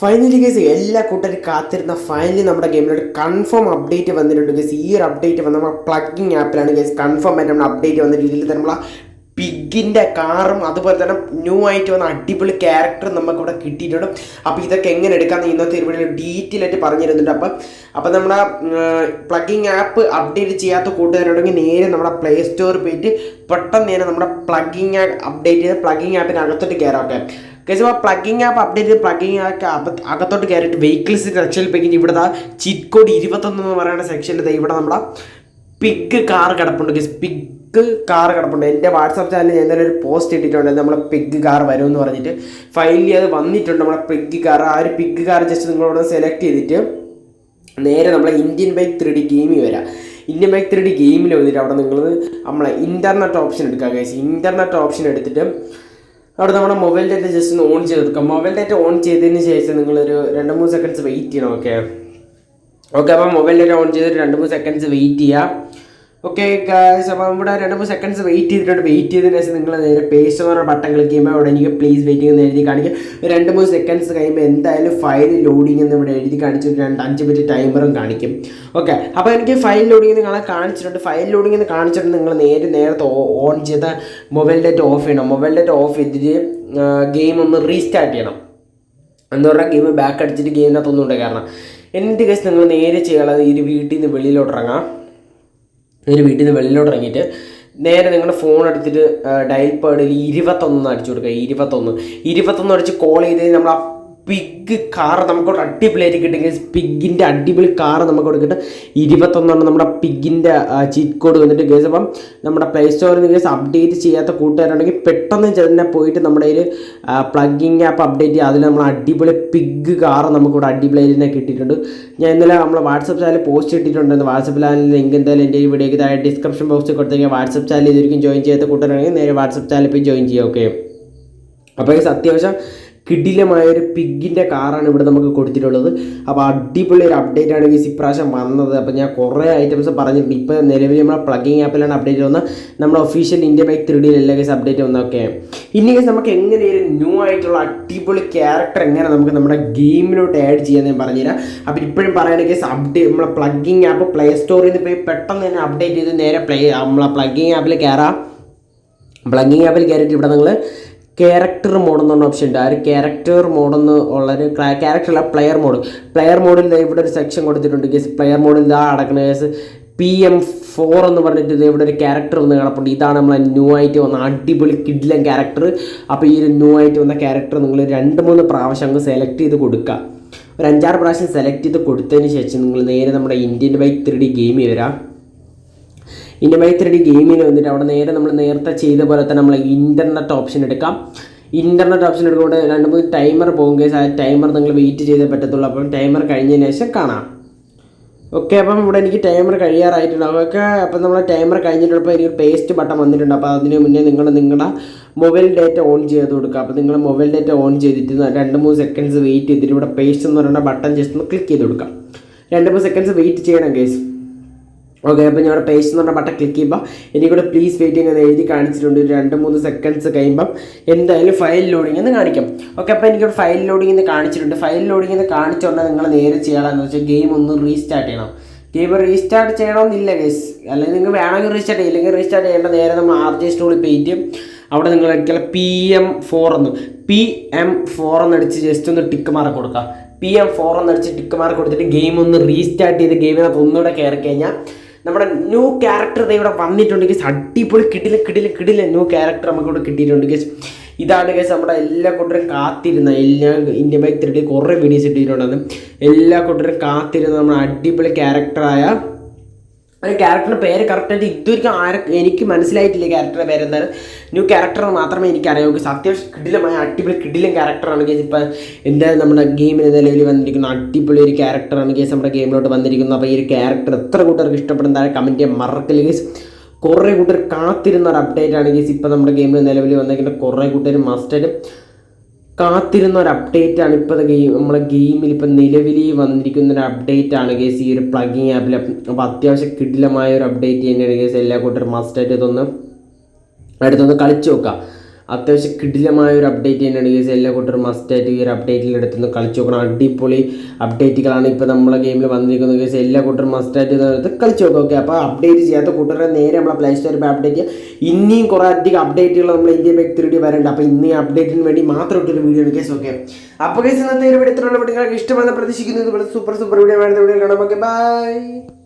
Finally guys എല്ലാ കൂട്ടരും കാത്തിരുന്ന ഫൈനലി നമ്മുടെ ഗെയിമിലൊരു കൺഫേം അപ്ഡേറ്റ് വന്നിട്ടുണ്ട് ഗേസ് ഈ ഒരു അപ്ഡേറ്റ് വന്ന നമ്മുടെ പ്ലഗിങ് ആപ്പിലാണ് ഗേസ് കൺഫേം ആയിട്ട് നമ്മുടെ അപ്ഡേറ്റ് വന്നിട്ടുണ്ട് ഇതിൽ നമ്മളെ പിഗിന്റെ കാറും അതുപോലെ തന്നെ ന്യൂ ആയിട്ട് വന്ന അടിപൊളി ക്യാരക്ടർ നമുക്കിവിടെ കിട്ടിയിട്ടുണ്ട്. അപ്പോൾ ഇതൊക്കെ എങ്ങനെ എടുക്കാമെന്ന് ഇന്നത്തെ വീഡിയോ ഡീറ്റെയിൽ ആയിട്ട് പറഞ്ഞിരുന്നുണ്ട്. അപ്പം അപ്പം നമ്മുടെ പ്ലഗിങ് ആപ്പ് അപ്ഡേറ്റ് ചെയ്യാത്ത കൂട്ടുകാരുണ്ടെങ്കിൽ നേരെ നമ്മുടെ പ്ലേ സ്റ്റോറിൽ പോയിട്ട് പെട്ടെന്ന് നേരെ നമ്മുടെ പ്ലഗിങ് ആപ്പ് അപ്ഡേറ്റ് ചെയ്ത് പ്ലഗിങ് ആപ്പിനകത്തോട്ട് കയറാം ഓക്കെ ആ പ്ലഗിങ് ആപ്പ് അപ്ഡേറ്റ് ചെയ്ത് പ്ലഗിങ് ആപ്പ് അകത്തോട്ട് കയറിയിട്ട് വെഹിക്കിൾസ് സെക്ഷനിൽ പോയി ഇവിടെ ചിറ്റ് കോഡ് ഇരുപത്തൊന്ന് എന്ന് പറയുന്ന സെക്ഷനിൽ ഇവിടെ നമ്മുടെ പിഗ് കാർ കിടപ്പുണ്ട്. കേസ് പിഗ് കാർ കിടപ്പുണ്ട്. എന്റെ വാട്സാപ്പ് ചാനലിൽ ഞാൻ ഒരു പോസ്റ്റ് ഇട്ടിട്ടുണ്ട്. നമ്മളെ പിഗ് കാർ വരും എന്ന് പറഞ്ഞിട്ട്. ഫൈനലി അത് വന്നിട്ടുണ്ട് നമ്മളെ പിഗ് കാർ ആ ഒരു പിഗ് കാർ ജസ്റ്റ് നിങ്ങളോട് സെലക്ട് ചെയ്തിട്ട് നേരെ നമ്മളെ ഇന്ത്യൻ ബൈക്ക് ത്രീ ഡി ഗെയിമിൽ വരാം. ഇന്ത്യൻ ബൈക്ക് ത്രീ ഡി ഗെയിമിൽ വന്നിട്ട് അവിടെ നിങ്ങൾ നമ്മളെ ഇന്റർനെറ്റ് ഓപ്ഷൻ എടുക്കുക കേസ് ഇന്റർനെറ്റ് ഓപ്ഷൻ എടുത്തിട്ട് അവിടെ നമ്മുടെ മൊബൈൽ ഡേറ്റ ജസ്റ്റ് ഒന്ന് ഓൺ ചെയ്ത് കൊടുക്കാം മൊബൈൽ ഡേറ്റ ഓൺ ചെയ്തതിന് ശേഷം നിങ്ങളൊരു രണ്ട് മൂന്ന് സെക്കൻഡ്സ് വെയിറ്റ് ചെയ്യണം ഓക്കെ ഓക്കെ അപ്പോൾ മൊബൈൽ ഡേറ്റ ഓൺ ചെയ്തിട്ട് രണ്ട് മൂന്ന് സെക്കൻഡ്സ് വെയിറ്റ് ചെയ്യുക ഓക്കെ ഗായ്സ് അപ്പോൾ ഇവിടെ രണ്ട് മൂന്ന് സെക്കൻഡ്സ് വെയിറ്റ് ചെയ്തിട്ടുണ്ട്. വെയിറ്റ് ചെയ്തതിന് ശേഷം നിങ്ങൾ നേരെ പേസ്റ്റ് എന്ന് പറഞ്ഞ ബട്ടൺ ക്ലിക്ക് ചെയ്യുമ്പോൾ അവിടെ എനിക്ക് പ്ലീസ് വെയിറ്റിംഗ് എന്ന് എഴുതി കാണിക്കും. രണ്ട് മൂന്ന് സെക്കൻഡ്സ് കഴിയുമ്പോൾ എന്തായാലും ഫയൽ ലോഡിംഗ് എന്ന് ഇവിടെ എഴുതി കാണിച്ചു രണ്ട് അഞ്ച് മിനിറ്റ് ടൈമറും കാണിക്കും. ഓക്കെ അപ്പോൾ എനിക്ക് ഫയൽ ലോഡിംഗ് കാണാൻ കാണിച്ചിട്ടുണ്ട്. ഫയൽ ലോഡിംഗ് എന്ന് കാണിച്ചിട്ടുണ്ട് നിങ്ങൾ നേരെ നേരത്തെ ഓൺ ചെയ്ത മൊബൈൽ ഡേറ്റ് ഓഫ് ചെയ്യണം. മൊബൈൽ ഡേറ്റ് ഓഫ് ചെയ്തിട്ട് ഗെയിം ഒന്ന് റീസ്റ്റാർട്ട് ചെയ്യണം. എന്ന് പറഞ്ഞാൽ ഗെയിം ബാക്ക് അടിച്ചിട്ട് ഗെയിമിനകത്തൊന്നും ഉണ്ട് കാരണം. എന്ത് കേസ് നിങ്ങൾ നേരെ ചെയ്യാനുള്ളത് ഈ വീട്ടിൽ നിന്ന് വെളിയിലോട്ട് ഇറങ്ങാം. ഒരു വീട്ടിൽ നിന്ന് വെളിയിലോട്ട് ഇറങ്ങിയിട്ട് നേരെ നിങ്ങളുടെ ഫോൺ എടുത്തിട്ട് ഡയൽ പാഡിൽ ഇരുപത്തൊന്ന് അടിച്ചു കൊടുക്കുക. ഇരുപത്തൊന്ന്. ഇരുപത്തൊന്ന് അടിച്ച് കോൾ ചെയ്ത് നമ്മൾ പിഗ് കാർ നമുക്ക് അടിപൊളിയായിട്ട് കിട്ടുമെങ്കിൽ പിഗിന്റെ അടിപൊളി കാർ നമുക്ക് അവിടെ കിട്ടും. ഇരുപത്തൊന്നാണ് നമ്മുടെ പിഗിന്റെ ചീറ്റ് കോഡ് വന്നിട്ട്. കേസ് അപ്പം നമ്മുടെ പ്ലേ സ്റ്റോറിൽ നിന്ന് കേസ് അപ്ഡേറ്റ് ചെയ്യാത്ത കൂട്ടുകാരുണ്ടെങ്കിൽ പെട്ടെന്ന് തന്നെ പോയിട്ട് നമ്മുടെ ഒരു പ്ലഗിങ് ആപ്പ് അപ്ഡേറ്റ് ചെയ്യുക അതിൽ നമ്മൾ അടിപൊളി പിഗ് കാർ നമുക്കിവിടെ അടിപൊളിയായിട്ട് തന്നെ കിട്ടിയിട്ടുണ്ട്. ഞാൻ ഇന്നലെ നമ്മൾ വാട്സപ്പ് ചാനൽ പോസ്റ്റ് ഇട്ടിട്ടുണ്ടെന്ന് വാട്സപ്പ് ചാനൽ ലിങ്ക് എന്തായാലും എന്റെ ഈ വീഡിയോക്ക് താഴെ ഡിസ്ക്രിപ്ഷൻ ബോക്സിൽ കൊടുത്തേക്ക്. വാട്സപ്പ് ചാനൽ ഇതൊരിക്കും ജോയിൻ ചെയ്യാത്ത കൂട്ടുകാരാണെങ്കിൽ നേരെ വാട്സപ്പ് ചാനലിൽ പോയി ജോയിൻ ചെയ്യാം. ഓക്കെ അപ്പോൾ അത്യാവശ്യം കിടിലമായ ഒരു പിഗിന്റെ കാറാണ് ഇവിടെ നമുക്ക് കൊടുത്തിട്ടുള്ളത്. അപ്പോൾ അടിപൊളി ഒരു അപ്ഡേറ്റ് ആണ് ഈ ഇപ്രാവശ്യം വന്നത്. അപ്പോൾ ഞാൻ കുറേ ഐറ്റംസ് പറഞ്ഞിട്ടുണ്ട്. ഇപ്പോൾ നിലവിൽ നമ്മുടെ പ്ലഗിങ് ആപ്പിലാണ് അപ്ഡേറ്റ് വന്ന നമ്മുടെ ഒഫീഷ്യൽ ഇന്ത്യ ബൈക്ക് ത്രീ ഡിയിൽ എല്ലാ കേസ് അപ്ഡേറ്റ് വന്നൊക്കെ ഇനി കേസ് നമുക്ക് എങ്ങനെ ഒരു ന്യൂ ആയിട്ടുള്ള അടിപൊളി ക്യാരക്ടർ എങ്ങനെ നമുക്ക് നമ്മുടെ ഗെയിമിലോട്ട് ആഡ് ചെയ്യാൻ ഞാൻ പറഞ്ഞുതരാം. അപ്പോൾ ഇപ്പോഴും കേസ് അപ്ഡേറ്റ് നമ്മളെ പ്ലഗിങ് ആപ്പ് പ്ലേ സ്റ്റോറിൽ നിന്ന് പോയി പെട്ടെന്ന് തന്നെ അപ്ഡേറ്റ് ചെയ്ത് നേരെ പ്ലേ നമ്മളെ പ്ലഗിങ് ആപ്പിൽ കയറാം പ്ലഗിങ് ആപ്പിൽ കയറിയിട്ട് ഇവിടെ നിങ്ങൾ ക്യാരക്ടർ മോഡ് എന്ന് പറഞ്ഞ ഓപ്ഷൻ ഉണ്ട്. ആ ഒരു ക്യാരക്ടർ മോഡെന്ന് ഉള്ളൊരു ക്യാരക്ടർ അല്ല പ്ലെയർ മോഡ് പ്ലെയർ മോഡിൽ ഇവിടെ ഒരു സെക്ഷൻ കൊടുത്തിട്ടുണ്ട് കേസ് പ്ലെയർ മോഡിൽ ഇതാ അടക്കുന്ന കേസ് പി എം ഫോർ എന്ന് പറഞ്ഞിട്ട് ഇത് ഇവിടെ ഒരു ക്യാരക്ടർ ഒന്ന് കിടപ്പുണ്ട് ഇതാണ് നമ്മളെ ന്യൂ ആയിട്ട് വന്ന അടിപൊളി കിഡ്ലൻ ക്യാരക്ടർ അപ്പോൾ ഈ ഒരു ന്യൂ ആയിട്ട് വന്ന ക്യാരക്ടർ നിങ്ങൾ രണ്ട് മൂന്ന് പ്രാവശ്യം അങ്ങ് സെലക്ട് ചെയ്ത് കൊടുക്കുക ഒരു അഞ്ചാറ് പ്രാവശ്യം സെലക്ട് ചെയ്ത് കൊടുത്തതിന് ശേഷം നിങ്ങൾ നേരെ നമ്മുടെ ഇന്ത്യൻ ബൈക്ക് ത്രീ ഡി ഗെയിമിൽ വരാം. ഇന്ത്യൻ ബൈക്ക് ത്രീ ഡി ഗെയിമിൽ വന്നിട്ട് അവിടെ നേരെ നമ്മൾ നേരത്തെ ചെയ്ത പോലെ തന്നെ നമ്മൾ ഇന്റർനെറ്റ് ഓപ്ഷൻ എടുക്കാം. ഇന്റർനെറ്റ് ഓപ്ഷൻ എടുക്കുമ്പോൾ രണ്ട് മൂന്ന് ടൈമർ പോകും കേസ് ആ ടൈമർ നിങ്ങൾ വെയിറ്റ് ചെയ്തേ പറ്റത്തുള്ളൂ. അപ്പം ടൈമർ കഴിഞ്ഞതിന് ശേഷം കാണാം. ഓക്കെ അപ്പം ഇവിടെ എനിക്ക് ടൈമർ കഴിയാറായിട്ടുണ്ട്. അതൊക്കെ അപ്പം നമ്മൾ ടൈമർ കഴിഞ്ഞിട്ടുള്ളപ്പോൾ എനിക്ക് പേസ്റ്റ് ബട്ടൺ വന്നിട്ടുണ്ട്. അപ്പോൾ അതിന് മുന്നേ നിങ്ങൾ നിങ്ങളുടെ മൊബൈൽ ഡേറ്റ ഓൺ ചെയ്ത് കൊടുക്കുക. അപ്പോൾ നിങ്ങൾ മൊബൈൽ ഡേറ്റ ഓൺ ചെയ്തിട്ട് രണ്ട് മൂന്ന് സെക്കൻഡ്സ് വെയിറ്റ് ചെയ്തിട്ട് ഇവിടെ പേസ്റ്റ് എന്ന് പറയുന്ന ബട്ടൺ ജസ്റ്റ് ഒന്ന് ക്ലിക്ക് ചെയ്ത് കൊടുക്കാം രണ്ട് മൂന്ന് സെക്കൻഡ്സ് വെയിറ്റ് ചെയ്യണം കേസ് ഓക്കെ അപ്പോൾ ഞാൻ പേജ് എന്ന് പറഞ്ഞ ബട്ടൺ ക്ലിക്ക് ചെയ്യുമ്പോൾ എനിക്കിവിടെ പ്ലീസ് വെയിറ്റിംഗ് എന്ന് എഴുതി കാണിച്ചിട്ടുണ്ട്. ഒരു രണ്ട് മൂന്ന് സെക്കൻഡ്സ് കഴിയുമ്പം എന്തായാലും ഫയൽ ലോഡിംഗ് എന്ന് കാണിക്കും. ഓക്കെ അപ്പോൾ എനിക്കിവിടെ ഫയൽ ലോഡിംഗ് എന്ന് കാണിച്ചിട്ടുണ്ട്. ഫയൽ ലോഡിംഗ് എന്ന് കാണിച്ചുകൊണ്ട് നിങ്ങൾ നേരെ ചെയ്യണമെന്ന് വെച്ചാൽ ഗെയിം ഒന്ന് റീസ്റ്റാർട്ട് ചെയ്യണം. ഗെയിം റീസ്റ്റാർട്ട് ചെയ്യണമെന്നില്ല ഗേസ് അല്ലെങ്കിൽ നിങ്ങൾ വേണമെങ്കിൽ റീസ്റ്റാർട്ട് ചെയ്യും. ഇല്ലെങ്കിൽ റീസ്റ്റാർട്ട് ചെയ്യേണ്ട നേരെ നമ്മൾ ആർ ജെ സ്റ്റോളിൽ പോയിട്ട് അവിടെ നിങ്ങൾ അടിക്കുക പി എം ഫോർ എന്ന് പി എം ഫോർ എന്ന് അടിച്ച് ജസ്റ്റ് ഒന്ന് ടിക്ക് മാർക്ക് കൊടുക്കുക പി എം ഫോർ എന്ന് അടിച്ച് ടിക്ക് മാർക്ക് കൊടുത്തിട്ട് ഗെയിം ഒന്ന് റീസ്റ്റാർട്ട് ചെയ്ത് ഗെയിമിനകത്ത് ഒന്നുകൂടെ കയറി കഴിഞ്ഞാൽ നമ്മുടെ ന്യൂ ക്യാരക്ടർ ഇവിടെ വന്നിട്ടുണ്ടെങ്കിൽ അടിപൊളി കിടില കിടില കിടില ന്യൂ ക്യാരക്ടർ നമുക്ക് ഇവിടെ കിട്ടിയിട്ടുണ്ട് ഗേസ് ഇതാണ് കേസ് നമ്മുടെ എല്ലാ കൂട്ടരും കാത്തിരുന്ന എല്ലാ ഇന്ത്യ ബൈക്ക് ത്രീ കുറേ വീഡിയോസ് ഇട്ടിട്ടുണ്ടെന്ന്. എല്ലാ കൂട്ടരും കാത്തിരുന്ന നമ്മുടെ അടിപൊളി ക്യാരക്ടറായ ഒരു ക്യാരക്ടറിന്റെ പേര് കറക്റ്റായിട്ട് ഇതുവരെയും ആരും എനിക്ക് മനസ്സിലായിട്ടില്ല ക്യാരക്ടറിന്റെ പേര് ന്യൂ ക്യാരക്ടർ മാത്രമേ എനിക്ക് അറിയാവൂ സത്യം കിടിലമായ അടിപൊളി കിടിലം ക്യാരക്ടറാണ് കേസ് ഇപ്പം എന്തായാലും നമ്മുടെ ഗെയിമിന് നിലവിൽ വന്നിരിക്കുന്ന അടിപൊളി ഒരു ക്യാരക്ടറാണ് കേസ് നമ്മുടെ ഗെയിമിലോട്ട് വന്നിരിക്കുന്നത്. അപ്പോൾ ഈ ഒരു ക്യാരക്ടർ എത്ര കൂട്ടർക്ക് ഇഷ്ടപ്പെടുന്ന കമന്റ് ചെയ്യാൻ മറക്കില്ല കേസ് കുറേ കൂട്ടർ കാത്തിരുന്ന ഒരു അപ്ഡേറ്റ് ആണ് കേസ് ഇപ്പം നമ്മുടെ ഗെയിമിൽ നിലവിൽ വന്നിരിക്കുന്ന കുറേ കൂട്ടർ മസ്റ്റായിട്ട് കാത്തിരുന്ന ഒരു അപ്ഡേറ്റ് ആണ് ഇപ്പോൾ ഗെയിം നമ്മളെ ഗെയിമിൽ ഇപ്പം നിലവിൽ വന്നിരിക്കുന്ന ഒരു അപ്ഡേറ്റ് ആണ് കേസ് ഈ ഒരു പ്ലഗിങ് ആപ്പിൽ അപ്പോൾ അത്യാവശ്യം കിടിലമായ ഒരു അപ്ഡേറ്റ് തന്നെയാണ് കേസ് എല്ലാ കൂട്ടരും മസ്റ്റായിട്ട് ഇതൊന്ന് അടുത്തൊന്ന് കളിച്ചു നോക്കുക അത്യാവശ്യം കിടിലമായ ഒരു അപ്ഡേറ്റ് തന്നെയാണ് ഗേസ് എല്ലാ കൂട്ടരും മസ്റ്റായിട്ട് ഈ ഒരു അപ്ഡേറ്റിൽ എടുത്തുനിന്ന് കളിച്ചു നോക്കണം. അടിപൊളി അപ്ഡേറ്റുകളാണ് ഇപ്പോൾ നമ്മളെ ഗെയിമിൽ വന്നിരിക്കുന്നത്. ഗേസ് എല്ലാ കൂട്ടരും മസ്റ്റായിട്ട് എടുത്ത് കളിച്ചു നോക്കുക ഓക്കെ അപ്പോൾ അപ്ഡേറ്റ് ചെയ്യാത്ത കൂട്ടരെ നേരെ നമ്മളെ പ്ലേ സ്റ്റോറിൽ പോയി അപ്ഡേറ്റ് ചെയ്യുക. ഇനിയും കുറേ അധികം അപ്ഡേറ്റുകൾ നമ്മൾ ഇന്ത്യ ബാക്ക് ത്രീ ഡി വരേണ്ട. അപ്പോൾ ഇന്ന് ഈ അപ്ഡേറ്റിന് വേണ്ടി മാത്രം ഇട്ടൊരു വീഡിയോ ആണ് ഓക്കെ അപ്പോൾ കേസ് ഇന്നത്തെ ഒരു വീഡിയോ ഇത്രയുള്ള വീഡിയോ നിങ്ങൾക്ക് ഇഷ്ടമെന്ന് പ്രതീക്ഷിക്കുന്നത് ഇവിടെ സൂപ്പർ സൂപ്പർ വീഡിയോ വേണ്ട വീഡിയോ കാണാം. Okay bye